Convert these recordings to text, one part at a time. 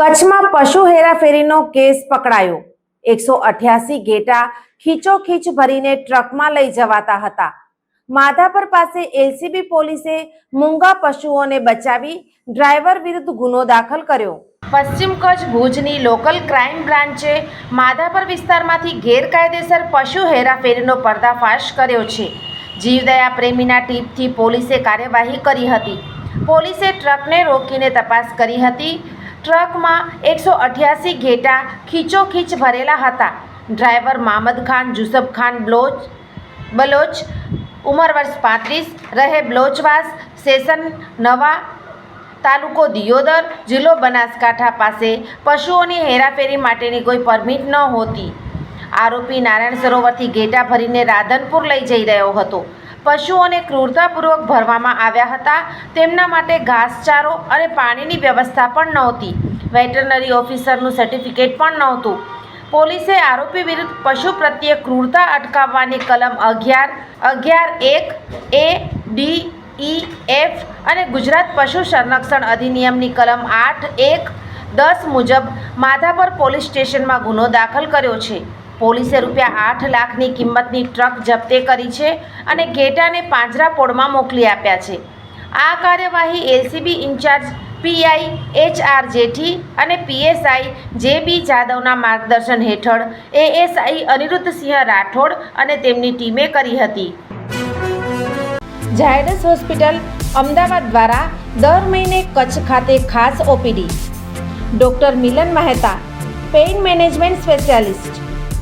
કચ્છમાં પશુ હેરાફેરીનો કેસ પકડાયો. એકસો અઠ્યાસી ઘેટા ખીચોખીચ ભરીને ટ્રકમાં લઈ જવાતા હતા. માધાપર પાસે એલસીબી પોલીસે મૂંગા પશુઓને બચાવી ડ્રાઈવર વિરુદ્ધ ગુનો દાખલ કર્યો. પશ્ચિમ કચ્છ ભુજની લોકલ ક્રાઇમ બ્રાન્ચે માધાપર વિસ્તારમાંથી ગેરકાયદેસર પશુ હેરાફેરીનો પર્દાફાશ કર્યો છે. જીવદયા પ્રેમીના ટીપથી પોલીસે કાર્યવાહી કરી હતી. પોલીસે ટ્રકને રોકીને તપાસ કરી હતી. ટ્રકમાં એકસો અઠ્યાસી ઘેટા ખીચોખીચ ભરેલા હતા. ડ્રાઈવર મામદ ખાન, જુસફ ખાન બ્લોચ, બલોચ, ઉંમર વર્ષ પાંત્રીસ, રહે બ્લોચવાસ, સેશન નવા તાલુકો દિયોદર, જિલ્લો બનાસકાંઠા પાસે પશુઓની હેરાફેરી માટેની કોઈ પરમિટ ન હોતી આરોપી નારાયણ સરોવરથી ઘેટા ભરીને રાધનપુર લઈ જઈ રહ્યો હતો. પશુઓને ક્રૂરતાપૂર્વક ભરવામાં આવ્યા હતા. તેમના માટે ઘાસચારો અને પાણીની વ્યવસ્થા પણ નહોતી. વેટરનરી ઓફિસરનું સર્ટિફિકેટ પણ નહોતું. પોલીસે આરોપી વિરુદ્ધ પશુ પ્રત્યે ક્રૂરતા અટકાવવાની કલમ અગિયાર અગિયાર એક, એ, ડી, ઈ, એફ અને ગુજરાત પશુ સંરક્ષણ અધિનિયમની કલમ આઠ, એક, દસ મુજબ માધાપર પોલીસ સ્ટેશનમાં ગુનો દાખલ કર્યો છે. પોલીસે રૂપિયા આઠ લાખની કિંમતની ટ્રક જપ્તે કરી છે અને ઘેટાને પાંજરાપોળમાં મોકલી આપ્યા છે. આ કાર્યવાહી LCB in-charge PI H R Jethi અને પીએસઆઈ જે બી જાદવના માર્ગદર્શન હેઠળ એએસઆઈ અનિરુદ્ધસિંહ રાઠોડ અને તેમની ટીમે કરી હતી. ઝાયડસ હોસ્પિટલ અમદાવાદ દ્વારા દર મહિને કચ્છ ખાતે ખાસ OPD. Doctor Milan Mehta, pain management specialist.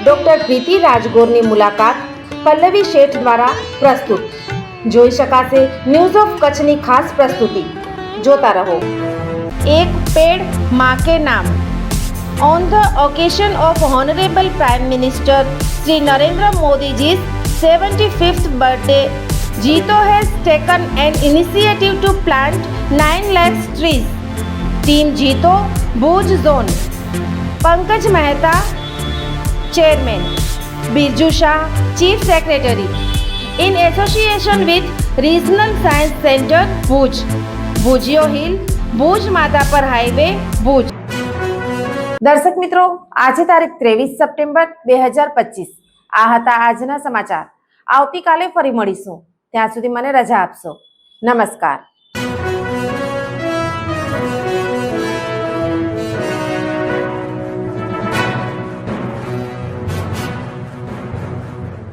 Doctor પ્રીતિ રાજગોરની મુલાકાત પલ્લવી શેઠ દ્વારા પ્રસ્તુત જોઈ શકાશે ન્યૂઝ ઓફ કચ્છની ખાસ પ્રસ્તુતિ જોતા રહો એક પેડ માં કે નામ On the occasion of Honorable Prime Minister Sri Narendra Modi's 75th birthday, Jito has taken an initiative to plant 9 lakhs trees. Team Jito, Bhuj Zone. Pankaj Mehta, Chairman. Birju Shah, Chief Secretary. In association with Regional Science Center, Bhuj. Bhujio Hill, Bhuj Madapar Highway, Bhuj. દર્શક મિત્રો આજે તારીખ ત્રેવીસ September બે હજાર પચીસ આ હતા આજના સમાચાર આવતીકાલે ફરી મળીશું ત્યાં સુધી મને રજા આપશો નમસ્કાર